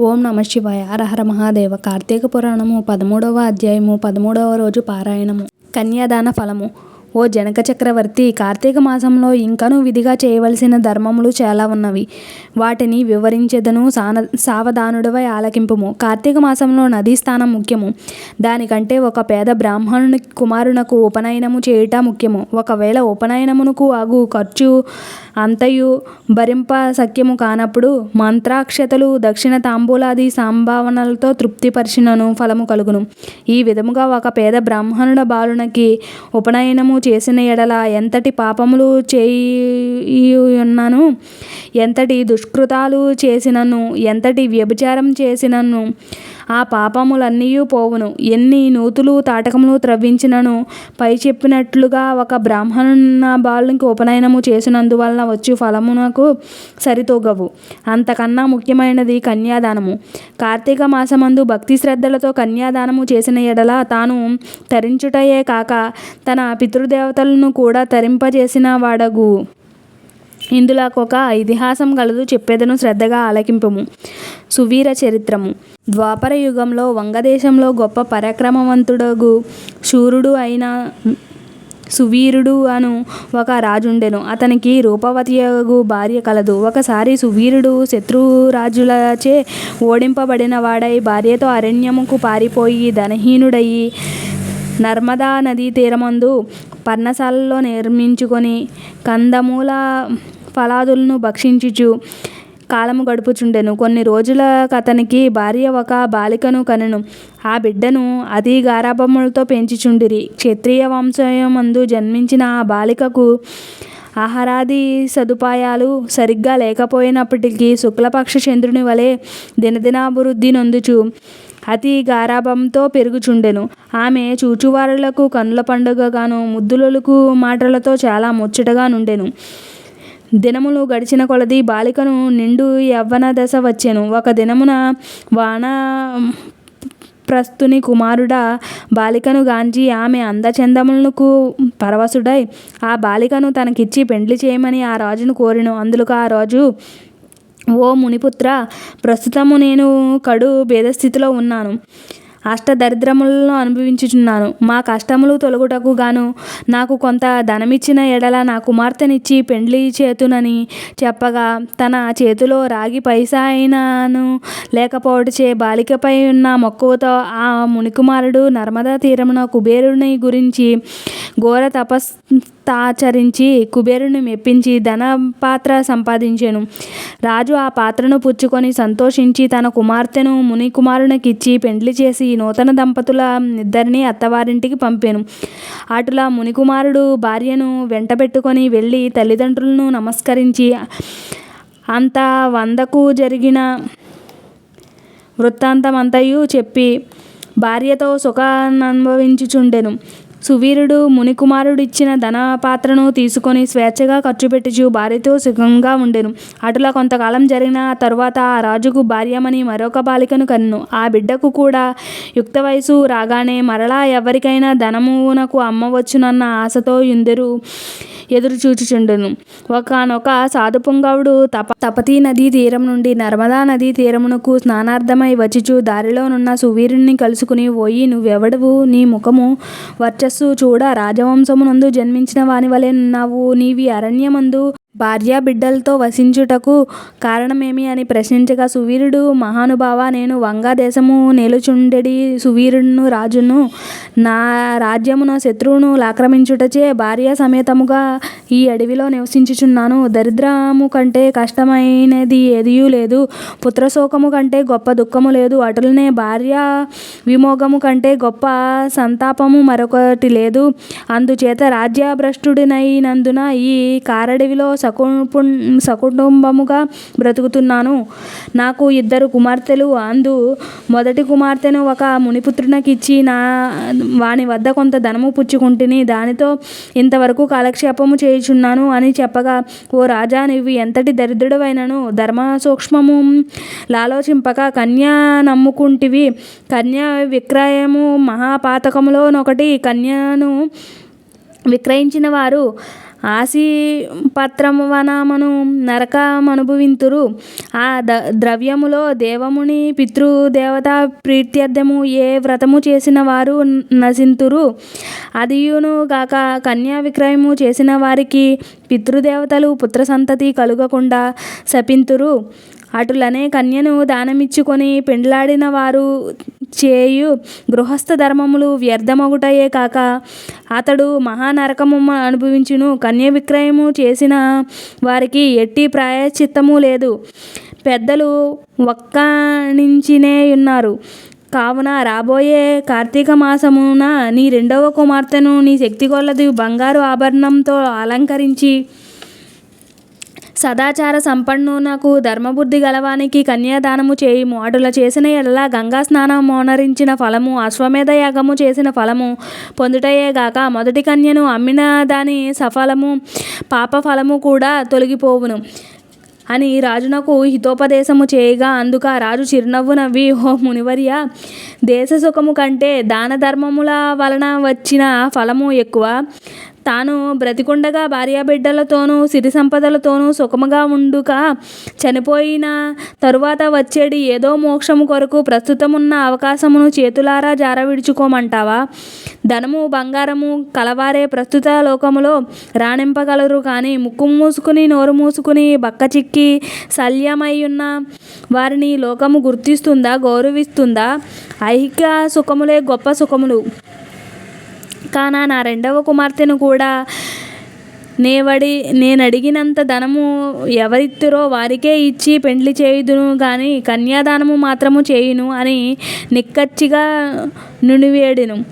ఓం నమ శివాయ. హరహర మహాదేవ. కార్తీక పురాణము పదమూడవ అధ్యాయము పదమూడవ రోజు పారాయణము. కన్యాదాన ఫలము. ఓ జనక చక్రవర్తి కార్తీక మాసంలో ఇంకనూ విధిగా చేయవలసిన ధర్మములు చాలా ఉన్నవి. వాటిని వివరించెదను సాన సావధానుడివై ఆలకింపుము. కార్తీక మాసంలో నదీ స్థానం ముఖ్యము. దానికంటే ఒక పేద బ్రాహ్మణుని కుమారునకు ఉపనయనము చేయుట ముఖ్యము. ఒకవేళ ఉపనయనమునకు అగు ఖర్చు అంతయు భరింప సఖ్యము కానప్పుడు మంత్రాక్షతలు దక్షిణ తాంబూలాది సంభావనలతో తృప్తిపరిచినను ఫలము కలుగును. ఈ విధముగా ఒక పేద బ్రాహ్మణుడ బాలునకి ఉపనయనము చేసిన ఎడల ఎంతటి పాపములు చేయున్నాను ఎంతటి దుష్కృతాలు చేసినను? ఎంతటి వ్యభిచారం చేసినను? ఆ పాపములన్నీ పోవును. ఎన్ని నూతులు తాటకములు త్రవ్వించినను పై చెప్పినట్లుగా ఒక బ్రాహ్మణ బాలునికి ఉపనయనము చేసినందువలన వచ్చు ఫలమునకు సరితూగవు. అంతకన్నా ముఖ్యమైనది కన్యాదానము. కార్తీక మాసమందు భక్తి శ్రద్ధలతో కన్యాదానము చేసిన ఎడల తాను తరించుటయే కాక తన పితృదేవతలను కూడా తరింపజేసిన వాడగు. ఇందులో ఒక ఇతిహాసం గలదు చెప్పేదను శ్రద్ధగా ఆలకింపము. సువీర చరిత్రము. ద్వాపర యుగంలో వంగదేశంలో గొప్ప పరాక్రమవంతుడగు శూరుడు అయిన సువీరుడు అను ఒక రాజుండెను. అతనికి రూపవతియగు భార్య కలదు. ఒకసారి సువీరుడు శత్రురాజులచే ఓడింపబడిన వాడై భార్యతో అరణ్యముకు పారిపోయి ధనహీనుడయి నర్మదా నదీ తీరమందు పర్ణశాలలో నిర్మించుకొని కందమూల ఫలాదులను భక్షించుచు కాలము గడుపుచుండెను. కొన్ని రోజులకు అతనికి భార్య ఒక బాలికను కనెను. ఆ బిడ్డను అతి గారాభములతో పెంచుచుండిరి. క్షత్రియ వంశమందు జన్మించిన ఆ బాలికకు ఆహారాది సదుపాయాలు సరిగ్గా లేకపోయినప్పటికీ శుక్లపక్ష చంద్రుని వలె దినదినాభివృద్ధి నొందుచు అతి గారాభంతో పెరుగుచుండెను. ఆమె చూచువారులకు కనుల పండుగగాను ముద్దులకు మాటలతో చాలా ముచ్చటగా నుండెను. దినములు గడిచిన కొలది బాలికను నిండు యవ్వన దశ వచ్చెను. ఒక దినమున వాన ప్రస్తుని కుమారుడ బాలికను గాంచి ఆమె అందచందములకు పరవశుడై ఆ బాలికను తనకిచ్చి పెండ్లి చేయమని ఆ రాజును కోరిను. అందులకు ఆ రాజు ఓ మునిపుత్ర ప్రస్తుతము నేను కడు భేదస్థితిలో ఉన్నాను. అష్టదరిద్రములను అనుభవించుచున్నాను. మా కష్టములు తొలగుటకు గాను నాకు కొంత ధనమిచ్చిన ఎడల నా కుమార్తెనిచ్చి పెండ్లి చేతునని చెప్పగా తన చేతిలో రాగి పైసా అయినాను. లేకపోవటచే బాలికపై ఉన్న మక్కువతో ఆ మునికుమారుడు నర్మదా తీరమున కుబేరుని గురించి ఘోర తపస్ ఆచరించి కుబేరుని మెప్పించి ధన పాత్ర సంపాదించెను. రాజు ఆ పాత్రను పుచ్చుకొని సంతోషించి తన కుమార్తెను ముని కుమారునికిచ్చి పెండ్లి చేసి నూతన దంపతుల ఇద్దరిని అత్తవారింటికి పంపాను. అటులా మునికుమారుడు భార్యను వెంటబెట్టుకొని వెళ్ళి తల్లిదండ్రులను నమస్కరించి అంత వందకు జరిగిన వృత్తాంతమంతయు చెప్పి భార్యతో సుఖాననుభవించుచుండెను. సువీరుడు మునికుమారుడిచ్చిన ధన పాత్రను తీసుకొని స్వేచ్ఛగా ఖర్చు ఖర్చుపెట్టుచు భార్యతో సుఖంగా ఉండెను. అటులా కొంతకాలం జరిగిన తరువాత ఆ రాజుకు భార్యమని మరొక బాలికను కన్ను ఆ బిడ్డకు కూడా యుక్త వయసు రాగానే మరలా ఎవరికైనా ధనమునకు అమ్మవచ్చునన్న ఆశతో ఇందరు ఎదురు చూచుచుండెను. ఒకనొక సాధుపుంగవుడు తప తపతీ నదీ తీరం నుండి నర్మదా నదీ తీరమునకు స్నానార్థమై వచ్చిచు దారిలోనున్న సువీరుణ్ణి కలుసుకుని ఓయి నువ్వెవడవు? నీ ముఖము వర్చస్సు చూడ రాజవంశమునందు జన్మించిన వాని వలె నున్నావు? నీవి అరణ్యమందు భార్యాబిడ్డలతో వసించుటకు కారణమేమి అని ప్రశ్నించగా సువీరుడు మహానుభావ నేను వంగదేశము నేలుచుండెడి సువీరుడును రాజును. నా రాజ్యమున శత్రువును ఆక్రమించుటచే భార్య సమేతముగా ఈ అడవిలో నివసించుచున్నాను. దరిద్రము కంటే కష్టమైనది ఏదియూ లేదు. పుత్రశోకము కంటే గొప్ప దుఃఖము లేదు. అటులనే భార్య విమోగము కంటే గొప్ప సంతాపము మరొకటి లేదు. అందుచేత రాజ్యభ్రష్టుడినైనందున ఈ కారడవిలో సకుపు సకుటుంబముగా బ్రతుకుతున్నాను. నాకు ఇద్దరు కుమార్తెలు అందు మొదటి కుమార్తెను ఒక మునిపుత్రునికిచ్చి నా వాని వద్ద కొంత ధనము పుచ్చుకుంటుని దానితో ఇంతవరకు కాలక్షేపము చేయుచున్నాను అని చెప్పగా ఓ రాజా నీవు ఎంతటి దరిద్రుడవైనను? ధర్మ సూక్ష్మము లాలోచింపక కన్య నమ్ముకుంటివి. కన్య విక్రయము మహాపాతకములోనొకటి. కన్యను విక్రయించిన వారు ఆసి పత్రవనమను నరకమనుభవింతురు. ఆ ద ద్రవ్యములో దేవముని పితృదేవత ప్రీత్యర్థము ఏ వ్రతము చేసిన వారు నశింతురు. అదియును గాక కన్యా విక్రయము చేసిన వారికి పితృదేవతలు పుత్ర సంతతి కలుగకుండా శపింతురు. అటులనే కన్యను దానమిచ్చుకొని పెండ్లాడిన వారు చేయు గృహస్థ ధర్మములు వ్యర్థమగుటయే కాక అతడు మహానరకము అనుభవించును. కన్య విక్రయము చేసిన వారికి ఎట్టి ప్రాయశ్చిత్తము లేదు. పెద్దలు ఒక్కనించినే ఉన్నారు కావున రాబోయే కార్తీక మాసమున నీ రెండవ కుమార్తెను నీ శక్తి కొలది బంగారు ఆభరణంతో అలంకరించి సదాచార సంపన్నునకు ధర్మబుద్ధి గలవానికి కన్యాదానము చేయుము. అటుల చేసిన ఎడల గంగా స్నానం మోనరించిన ఫలము అశ్వమేధ యాగము చేసిన ఫలము పొందుటయే గాక మొదటి కన్యను అమ్మిన దాని సఫలము పాప ఫలము కూడా తొలగిపోవును. అని రాజునకు హితోపదేశము చేయగా అందుక రాజు చిరునవ్వు నవ్వి ఓ మునివర్య దేశ సుఖము కంటే దాన ధర్మముల వలన వచ్చిన ఫలము ఎక్కువ. తాను బ్రతికుండగా భార్యాబిడ్డలతోనూ సిరి సంపదలతోనూ సుఖముగా ఉండుక చనిపోయిన తరువాత వచ్చేది ఏదో మోక్షము కొరకు ప్రస్తుతమున్న అవకాశమును చేతులారా జారవిడుచుకోమంటావా? ధనము బంగారము కలవారే ప్రస్తుత లోకములో రాణింపగలరు కానీ ముక్కు మూసుకుని నోరు మూసుకుని బక్క చిక్కి శల్యమై ఉన్న వారిని లోకము గుర్తిస్తుందా గౌరవిస్తుందా? ఐహిక సుఖములే గొప్ప సుఖములు. కాన నా రెండవ కుమార్తెను కూడా నేవడి నేను అడిగినంత ధనము ఎవరిత్తురో వారికే ఇచ్చి పెండ్లి చేయుదును కానీ కన్యాదానము మాత్రము చేయును అని నిక్కచ్చిగా నునివేడెను.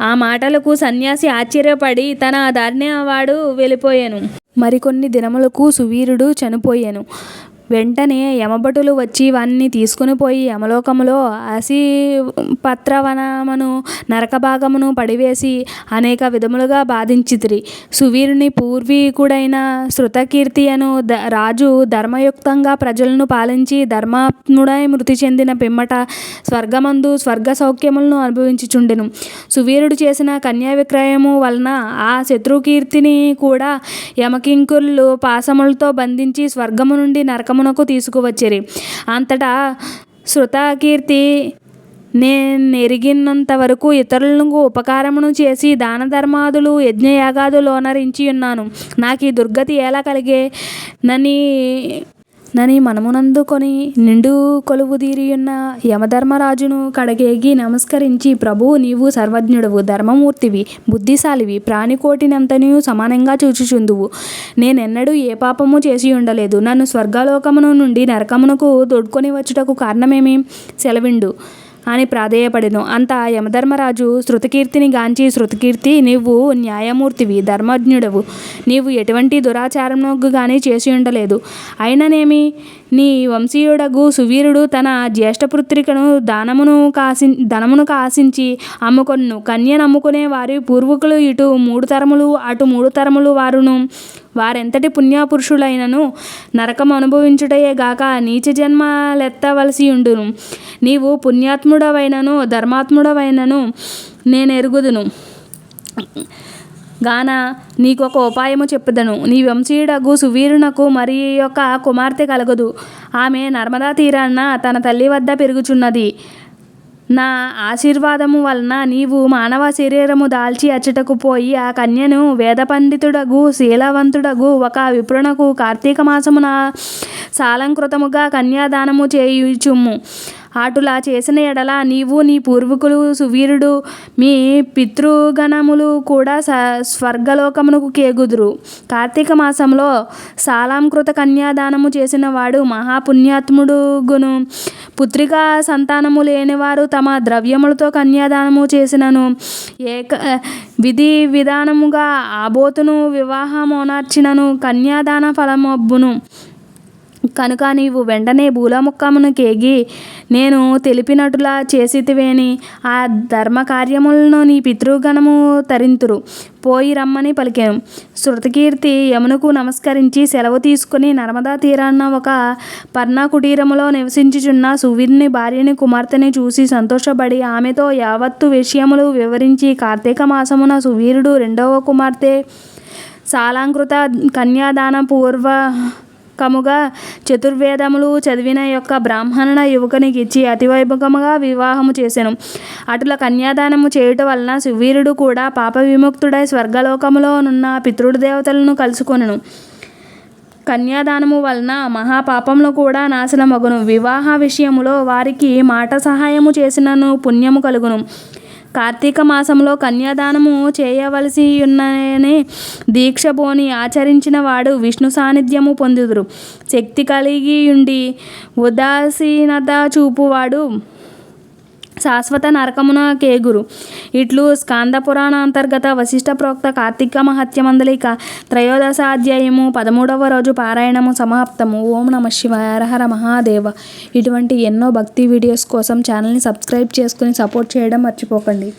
ఆ మాటలకు సన్యాసి ఆశ్చర్యపడి తన దారిని వాడు వెళ్ళిపోయాను. మరికొన్ని దినములకు సువీరుడు చనిపోయాను. వెంటనే యమభటులు వచ్చి వాణ్ణి తీసుకుని పోయి యమలోకములో అసి పత్రవనమును నరక భాగమును పడివేసి అనేక విధములుగా బాధించితిరి. సువీరుని పూర్వీకుడైన శృతకీర్తి అను ద రాజు ధర్మయుక్తంగా ప్రజలను పాలించి ధర్మాత్ముడై మృతి చెందిన పిమ్మట స్వర్గమందు స్వర్గ సౌఖ్యములను అనుభవించుచుండెను. సువీరుడు చేసిన కన్యా విక్రయము వలన ఆ శత్రుకీర్తిని కూడా యమకింకులు పాసములతో బంధించి స్వర్గము నుండి నరక పక్కమునకు తీసుకువచ్చిరి. అంతటా శృతాకీర్తి నేనెరిగినంత వరకు ఇతరులకు ఉపకారమును చేసి దాన ధర్మాదులు యజ్ఞయాగాదులు ఓనరించి ఉన్నాను నాకు ఈ దుర్గతి ఎలా కలిగే? నని నని మనమునందుకొని నిండు కొలువుదీరియున్న యమధర్మరాజును కడగేగి నమస్కరించి ప్రభు నీవు సర్వజ్ఞుడవు ధర్మమూర్తివి బుద్ధిశాలివి ప్రాణికోటినంతనియు సమానంగా చూచుచుందువు. నేనెన్నడూ ఏ పాపము చేసి ఉండలేదు నన్ను స్వర్గలోకమును నుండి నరకమునకు తోడ్కొని వచ్చుటకు కారణమేమి? సెలవిండు. అని ప్రాధేయపడెను. అంతా యమధర్మరాజు శృతకీర్తిని గాంచి శృతకీర్తి నీవు న్యాయమూర్తివి ధర్మజ్ఞుడవు. నీవు ఎటువంటి దురాచారమునకు కానీ చేసి ఉండలేదు. అయిననేమి నీ వంశీయుడగు సువీరుడు తన జ్యేష్ఠపుత్రికను దానమును కాసి ధనమును కాసించి అమ్ముకొను కన్యను అమ్ముకునే వారి పూర్వీకులు ఇటు మూడు తరములు అటు మూడు తరములు వారును. వారెంతటి పుణ్యపురుషులైనను నరకం అనుభవించుటయే గాక నీచ జన్మలెత్తవలసి ఉండును. నీవు పుణ్యాత్ముడవైనను ధర్మాత్ముడవైనను నేను ఎరుగుదును గాన నీకు ఒక ఉపాయము చెప్పుదను. నీ వంశీయుడగు సువీరునకు మరి యొక్క కుమార్తె కలగదు. ఆమె నర్మదా తీరాన తన తల్లి వద్ద పెరుగుచున్నది. నా ఆశీర్వాదము వలన నీవు మానవ శరీరము దాల్చి అచ్చటకు పోయి ఆ కన్యను వేద పండితుడగు శీలవంతుడగు ఒక విప్రునకు కార్తీక మాసమున సాలంకృతముగా కన్యాదానము చేయుచుమ్ము అటులా చేసిన ఎడల నీవు నీ పూర్వీకులు సువీరుడు మీ పితృగణములు కూడా స స్వర్గలోకమునకు కేగుదురు. కార్తీక మాసంలో సాలాంకృత కన్యాదానము చేసిన వాడు మహాపుణ్యాత్ముడుగును పుత్రికా సంతానము లేనివారు తమ ద్రవ్యములతో కన్యాదానము చేసినను. ఏక విధి విధానముగా ఆబోతును వివాహమోనార్చినను. కన్యాదాన ఫలమబ్బును. కనుక నీవు వెంటనే భూలోముఖమును కేగి నేను తెలిపినట్టులా చేసితివేని ఆ ధర్మ కార్యములను నీ పితృగణము తరింతురు. పోయి రమ్మని పలికాను. శృతకీర్తి యమునకు నమస్కరించి సెలవు తీసుకుని నర్మదా తీరాన ఒక పర్ణా కుటీరములో నివసించుచున్న సువీర్ని భార్యని కుమార్తెని చూసి సంతోషపడి ఆమెతో యావత్తు విషయములు వివరించి కార్తీక మాసమున సువీరుడు రెండవ కుమార్తె సాలాంకృత కన్యాదాన పూర్వ కముగా చతుర్వేదములు చదివిన యొక్క బ్రాహ్మణ యువకునికి ఇచ్చి అతివైభవముగా వివాహము చేసెను. అటుల కన్యాదానము చేయుట వలన సువీరుడు కూడా పాప విముక్తుడై స్వర్గలోకములో నున్న పితృదేవతలను కలుసుకొనెను. కన్యాదానము వలన మహాపాపములు కూడా నాశనమగును. వివాహ విషయములో వారికి మాట సహాయము చేసినను పుణ్యము కలుగును. కార్తీక మాసంలో కన్యాదానము చేయవలసి ఉన్ననే దీక్ష బోని ఆచరించిన వాడు విష్ణు సాన్నిధ్యము పొందుదురు. శక్తి కలిగి ఉండి ఉదాసీనత చూపువాడు. శాశ్వత నరకమున కేగురు. ఇట్లు స్కాంద పురాణ అంతర్గత వశిష్ట ప్రోక్త కార్తీక మహత్య మందలిక త్రయోదశ త్రయోదశాధ్యాయము పదమూడవ రోజు పారాయణము సమాప్తము. ఓం నమ శివాయ. మహాదేవ. ఇటువంటి ఎన్నో భక్తి వీడియోస్ కోసం ఛానల్ని సబ్స్క్రైబ్ చేసుకుని సపోర్ట్ చేయడం మర్చిపోకండి.